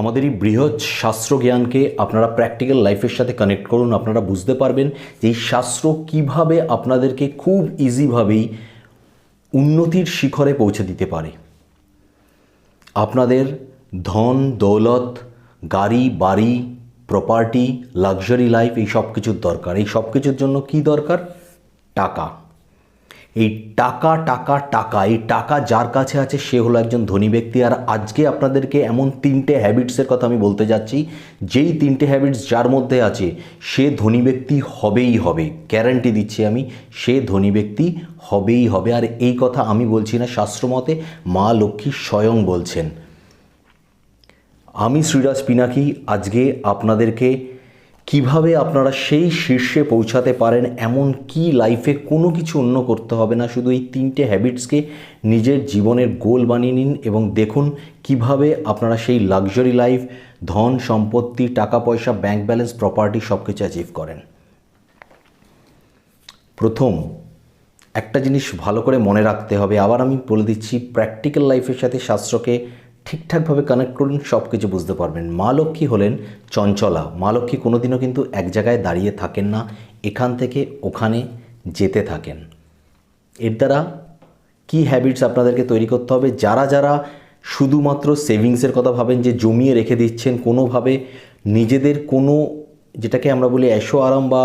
আমাদের এই বৃহৎ শাস্ত্র জ্ঞানকে আপনারা প্র্যাকটিক্যাল লাইফের সাথে কানেক্ট করুন, আপনারা বুঝতে পারবেন যে এই শাস্ত্র কীভাবে আপনাদেরকে খুব ইজিভাবেই উন্নতির শিখরে পৌঁছে দিতে পারে। আপনাদের ধন, দৌলত, গাড়ি, বাড়ি প্রপার্টি লাক্সারি লাইফ এই সব কিছুর দরকার। এই সব কিছুর জন্য কি দরকার? টাকা। এই টাকা টাকা টাকা, এই টাকা যার কাছে আছে, সে হলো একজন ধনী ব্যক্তি। আর আজকে আপনাদেরকে এমন তিনটে হ্যাবিটসের কথা আমি বলতে যাচ্ছি, যেই তিনটে হ্যাবিটস যার মধ্যে আছে, সে ধনী ব্যক্তি হবেই হবে। গ্যারান্টি দিচ্ছি আমি, সে ধনী ব্যক্তি হবেই হবে। আর এই কথা আমি বলছি না শাস্ত্রমতে, মা লক্ষ্মী স্বয়ং বলছেন। আমি শ্রীরাজ পিনাকি, আজকে আপনাদেরকে কীভাবে আপনারা সেই শীর্ষে পৌঁছাতে পারেন? এমন কি লাইফে কোনো কিছু অন্য করতে হবে না? শুধু এই তিনটে হ্যাবিটসকে নিজের জীবনের গোল বানিয়ে নিন এবং দেখুন কীভাবে আপনারা সেই লাক্সারি লাইফ ধন, সম্পত্তি, টাকা, পয়সা ব্যাংক ব্যালেন্স প্রপার্টি সব কিছু অ্যাচিভ করেন। প্রথম, একটা জিনিস ভালো করে মনে রাখতে হবে। আবার আমি বলে দিচ্ছি প্র্যাকটিক্যাল লাইফের সাথে শাস্ত্রকে ঠিকঠাকভাবে কানেক্ট করুন সব কিছু বুঝতে পারবেন। মা লক্ষ্মী হলেন চঞ্চলা। মা লক্ষ্মী কোনোদিনও কিন্তু এক জায়গায় দাঁড়িয়ে থাকেন না, এখান থেকে ওখানে যেতে থাকেন। এর দ্বারা কী হ্যাবিটস আপনাদেরকে তৈরি করতে হবে? যারা যারা শুধুমাত্র সেভিংসের কথা ভাবেন, যে জমিয়ে রেখে দিচ্ছেন, কোনোভাবে নিজেদের কোনো যেটাকে আমরা বলি অ্যাশো আরাম বা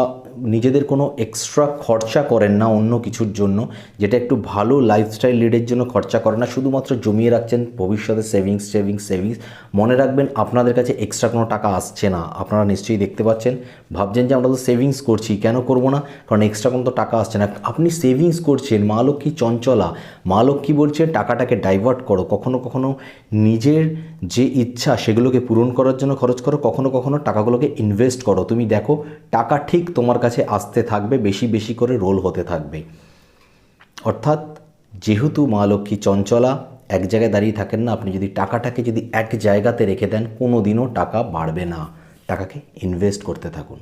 নিজেদের কোনো এক্সট্রা খরচা করেন না অন্য কিছুর জন্য, যেটা একটু ভালো লাইফস্টাইল লিডের জন্য খরচা করেন না, শুধুমাত্র জমিয়ে রাখছেন ভবিষ্যতে সেভিংস সেভিংস সেভিংস মনে রাখবেন, আপনাদের কাছে এক্সট্রা কোনো টাকা আসছে না, আপনারা নিশ্চয়ই দেখতে পাচ্ছেন। ভাবছেন যে আমরা তো সেভিংস করছি, কেন করব না? কারণ এক্সট্রা কোনো তো টাকা আসছে না। আপনি সেভিংস করছেন, মা লক্ষ্মী চঞ্চলা। মা লক্ষ্মী বলছে, টাকাটাকে ডাইভার্ট করো। কখনো কখনো নিজের যে ইচ্ছা, সেগুলোকে পূরণ করার জন্য খরচ করো। কখনো কখনো টাকাগুলোকে ইনভেস্ট করো। তুমি দেখো, টাকা ঠিক তোমার কাছে আসতে থাকবে, বেশি বেশি করে রোল হতে থাকবে। অর্থাৎ যেহেতু মা লক্ষ্মী চঞ্চলা এক জায়গায় দাঁড়িয়ে থাকেন না, আপনি যদি টাকাটাকে যদি এক জায়গাতে রেখে দেন কোনো দিনও টাকা বাড়বে না। টাকাকে ইনভেস্ট করতে থাকুন।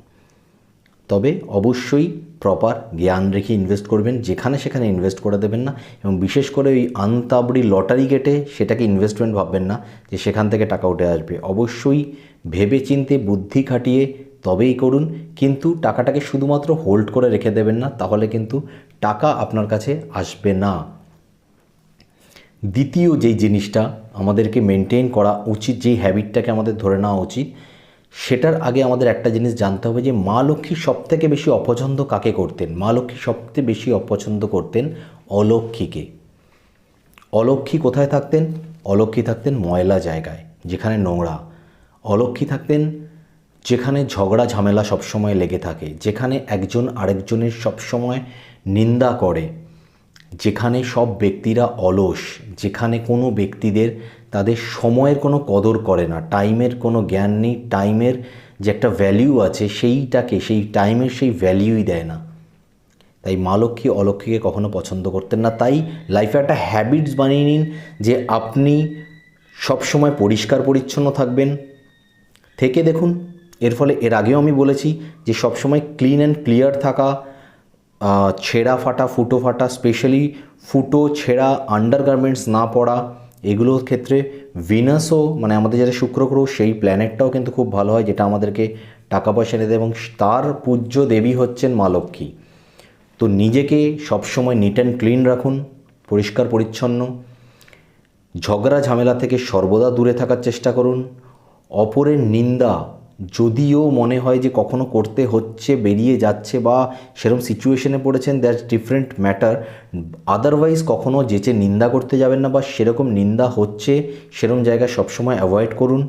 তবে অবশ্যই প্রপার জ্ঞান রেখে ইনভেস্ট করবেন, যেখানে সেখানে ইনভেস্ট করে দেবেন না। এবং বিশেষ করে ওই আনতাবড়ি লটারি গেটে সেটাকে ইনভেস্টমেন্ট ভাববেন না, যে সেখান থেকে টাকা উঠে আসবে। অবশ্যই ভেবে চিনতে বুদ্ধি খাটিয়ে তবেই করুন, কিন্তু টাকাটাকে শুধুমাত্র হোল্ড করে রেখে দেবেন না, তাহলে কিন্তু টাকা আপনার কাছে আসবে না। দ্বিতীয় যেই জিনিসটা আমাদেরকে মেনটেন করা উচিত, যেই হ্যাবিটটাকে আমাদের ধরে নেওয়া উচিত, সেটার আগে আমাদের একটা জিনিস জানতে হবে যে মা লক্ষ্মী সবথেকে বেশি অপছন্দ কাকে করতেন? মা লক্ষ্মী সবথেকে বেশি অপছন্দ করতেন অলক্ষ্মীকে। অলক্ষ্মী কোথায় থাকতেন? অলক্ষ্মী থাকতেন ময়লা জায়গায়, যেখানে নোংরা। অলক্ষ্মী থাকতেন যেখানে ঝগড়া ঝামেলা সবসময় লেগে থাকে, যেখানে একজন আরেকজনের সবসময় নিন্দা করে, যেখানে সব ব্যক্তিরা অলস, যেখানে কোনো ব্যক্তিদের তাদের সময়ের কোনো কদর করে না, টাইমের কোনো জ্ঞান নেই, টাইমের যে একটা ভ্যালিউ আছে সেইটাকে, সেই টাইমের সেই ভ্যালিউই দেয় না। তাই মা লক্ষ্মী, অলক্ষ্মীকে কখনো পছন্দ করতেন না। তাই লাইফে একটা হ্যাবিটস বানিয়ে নিন যে আপনি সবসময় পরিষ্কার পরিচ্ছন্ন থাকবেন। থেকে দেখুন এর ফলে এর আগেও আমি বলেছি যে সবসময় ক্লিন অ্যান্ড ক্লিয়ার থাকা ছেঁড়া ফাটা, ফুটো ফাটা স্পেশালি ফুটো, ছেঁড়া আন্ডারগার্মেন্টস না পরা এগুলোর ক্ষেত্রে ভিনাসও মানে আমাদের যেটা শুক্র গ্রহ সেই প্ল্যানেটটাও কিন্তু খুব ভালো হয়, যেটা আমাদেরকে টাকা পয়সা দেয় এবং তার পূজ্য দেবী হচ্ছেন মা লক্ষ্মী। তো নিজেকে সবসময় নিট অ্যান্ড ক্লিন রাখুন, পরিষ্কার, পরিচ্ছন্ন, ঝগড়া, ঝামেলা থেকে সর্বদা দূরে থাকার চেষ্টা করুন, অপরের নিন্দা যদিও মনে হয় যে কখনো করতে হচ্ছে, বেরিয়ে যাচ্ছে বা সেরকম সিচুয়েশনে পড়েছেন দ্যাটস ডিফারেন্ট ম্যাটার আদারওয়াইজ কখনো যেচে নিন্দা করতে যাবেন না বা সেরকম নিন্দা হচ্ছে সেরকম জায়গায় সবসময় অ্যাভয়েড করুন।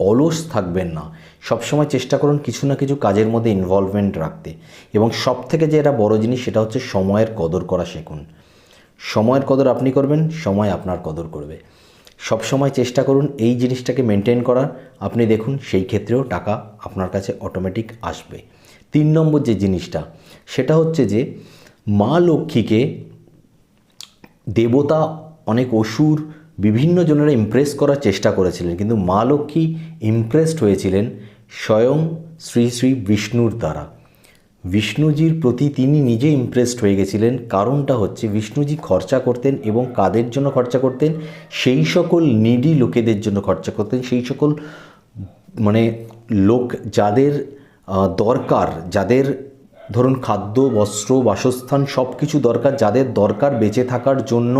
অলস থাকবেন না। সবসময় চেষ্টা করুন কিছু না কিছু কাজের মধ্যে ইনভলভমেন্ট রাখতে। এবং সব থেকে যে এটা বড় জিনিস, সেটা হচ্ছে সময়ের কদর করা শিখুন। সময়ের কদর আপনি করবেন, সময় আপনার কদর করবে। সব সময় চেষ্টা করুন এই জিনিসটাকে মেনটেন করার। আপনি দেখুন সেই ক্ষেত্রেও টাকা আপনার কাছে অটোমেটিক আসবে। তিন নম্বর যে জিনিসটা, সেটা হচ্ছে যে মা লক্ষ্মীকে দেবতা অনেক অসুর বিভিন্ন জনেরা ইমপ্রেস করার চেষ্টা করেছিলেন। কিন্তু মা লক্ষ্মী ইমপ্রেসড হয়েছিলেন স্বয়ং শ্রী শ্রী বিষ্ণুর দ্বারা। বিষ্ণুজির প্রতি তিনি নিজে ইমপ্রেসড হয়ে গেছিলেন। কারণটা হচ্ছে বিষ্ণুজি খরচা করতেন এবং কাদের জন্য খরচা করতেন? সেই সকল নিডি লোকেদের জন্য খরচা করতেন। সেই সকল মানে লোক যাদের দরকার, যাদের, ধরুন খাদ্য, বস্ত্র, বাসস্থান সব কিছু দরকার, যাদের দরকার বেঁচে থাকার জন্য,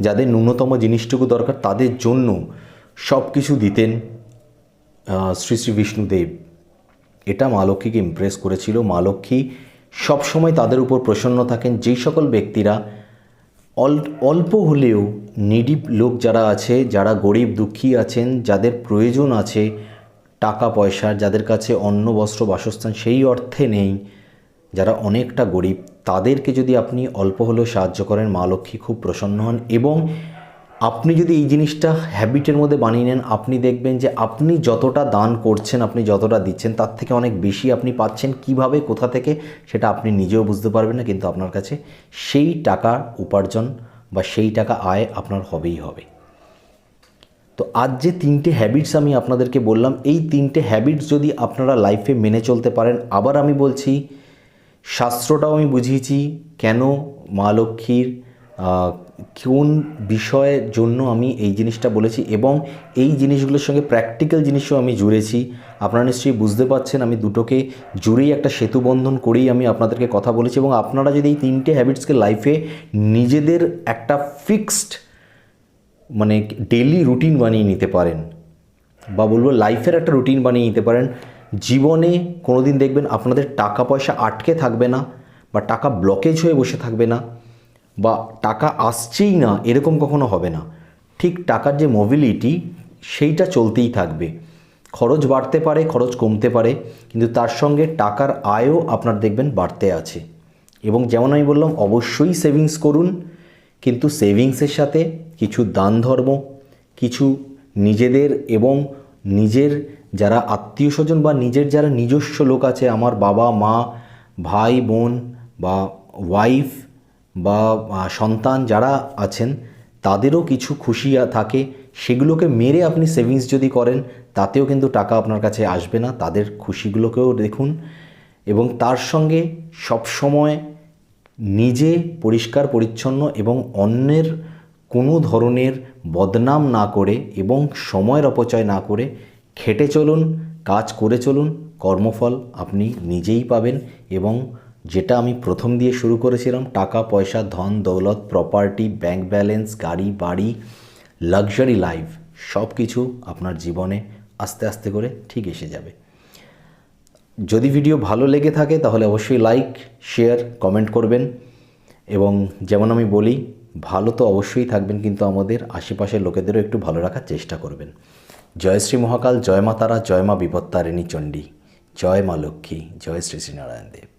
যাদের ন্যূনতম জিনিসটুকু দরকার, তাদের জন্য সব কিছু দিতেন শ্রী শ্রী বিষ্ণুদেব। এটা মা লক্ষ্মীকে ইমপ্রেস করেছিল। মা লক্ষ্মী সবসময় তাদের উপর প্রসন্ন থাকেন। যেই সকল ব্যক্তিরা অল- অল্প হলেও নিডি লোক যারা আছে, যারা গরিব দুঃখী আছেন, যাদের প্রয়োজন আছে টাকা পয়সার যাদের কাছে অন্ন, বস্ত্র, বাসস্থান সেই অর্থে নেই, যারা অনেকটা গরিব, তাদেরকে যদি আপনি অল্প হলেও সাহায্য করেন, মা লক্ষ্মী খুব প্রসন্ন হন এবং আপনি যদি এই জিনিসটা হ্যাবিটের মধ্যে বানিয়ে নেন, আপনি দেখবেন যে আপনি যতটা দান করছেন, আপনি যতটা দিচ্ছেন, তার থেকে অনেক বেশি আপনি পাচ্ছেন। কীভাবে, কোথা থেকে, সেটা আপনি নিজেও বুঝতে পারবেন না, কিন্তু আপনার কাছে সেই টাকা উপার্জন বা সেই টাকা আয় আপনার হবেই হবে। তো আজ যে তিনটে হ্যাবিটস আমি আপনাদেরকে বললাম, এই তিনটে হ্যাবিটস যদি আপনারা লাইফে মেনে চলতে পারেন, আবার আমি বলছি, শাস্ত্রটাও আমি বুঝিয়েছি, কেন মা লক্ষ্মীর কোন বিষয়ের জন্য আমি এই জিনিসটা বলেছি এবং এই জিনিসগুলোর সঙ্গে প্র্যাকটিক্যাল জিনিসও আমি জুড়েছি। আপনারা নিশ্চয়ই বুঝতে পারছেন, আমি দুটোকে জুড়েই একটা সেতু বন্ধন করেই আমি আপনাদেরকে কথা বলেছি এবং আপনারা যদি এই তিনটে হ্যাবিটসকে লাইফে নিজেদের একটা ফিক্সড মানে ডেলি রুটিন বানিয়ে নিতে পারেন বা বলব লাইফের একটা রুটিন বানিয়ে নিতে পারেন, জীবনে কোনো দিন দেখবেন আপনাদের টাকা পয়সা আটকে থাকবে না বা টাকা ব্লকেজ হয়ে বসে থাকবে না। বা টাকা আসছেই না, এরকম কখনো হবে না। ঠিক টাকার যে মোবিলিটি সেইটা চলতেই থাকবে। খরচ বাড়তে পারে, খরচ কমতে পারে, কিন্তু তার সঙ্গে টাকার আয়ও আপনার দেখবেন বাড়তে আছে। এবং যেমন আমি বললাম, অবশ্যই সেভিংস করুন, কিন্তু সেভিংসের সাথে কিছু দান ধর্ম, কিছু নিজেদের এবং নিজের যারা আত্মীয় স্বজন বা নিজের যারা নিজস্ব লোক আছে, আমার বাবা, মা, ভাই, বোন বা ওয়াইফ বা সন্তান যারা আছেন, তাদেরও কিছু খুশি থাকে। সেগুলোকে মেরে আপনি সেভিংস যদি করেন, তাতেও কিন্তু টাকা আপনার কাছে আসবে না। তাদের খুশিগুলোকেও দেখুন। এবং তার সঙ্গে সবসময় নিজে পরিষ্কার, পরিচ্ছন্ন এবং অন্যের কোনো ধরনের বদনাম না করে এবং সময়ের অপচয় না করে খেটে চলুন, কাজ করে চলুন, কর্মফল আপনি নিজেই পাবেন এবং যেটা আমি প্রথম দিয়ে শুরু করেছিলাম, টাকা, পয়সা, ধন, দৌলত প্রপার্টি ব্যাংক ব্যালেন্স গাড়ি, বাড়ি লাক্সারি লাইফ সব কিছু আপনার জীবনে আস্তে আস্তে করে ঠিক এসে যাবে। যদি ভিডিও ভালো লেগে থাকে, তাহলে অবশ্যই লাইক শেয়ার কমেন্ট করবেন। এবং যেমন আমি বলি, ভালো তো অবশ্যই থাকবেন, কিন্তু আমাদের আশেপাশের লোকেদেরও একটু ভালো রাখার চেষ্টা করবেন। জয় শ্রী মহাকাল, জয় মা তারা, জয় মা বিপত্তারিণী চণ্ডী, জয় মা লক্ষ্মী, জয় শ্রী শ্রীনারায়ণ দেব।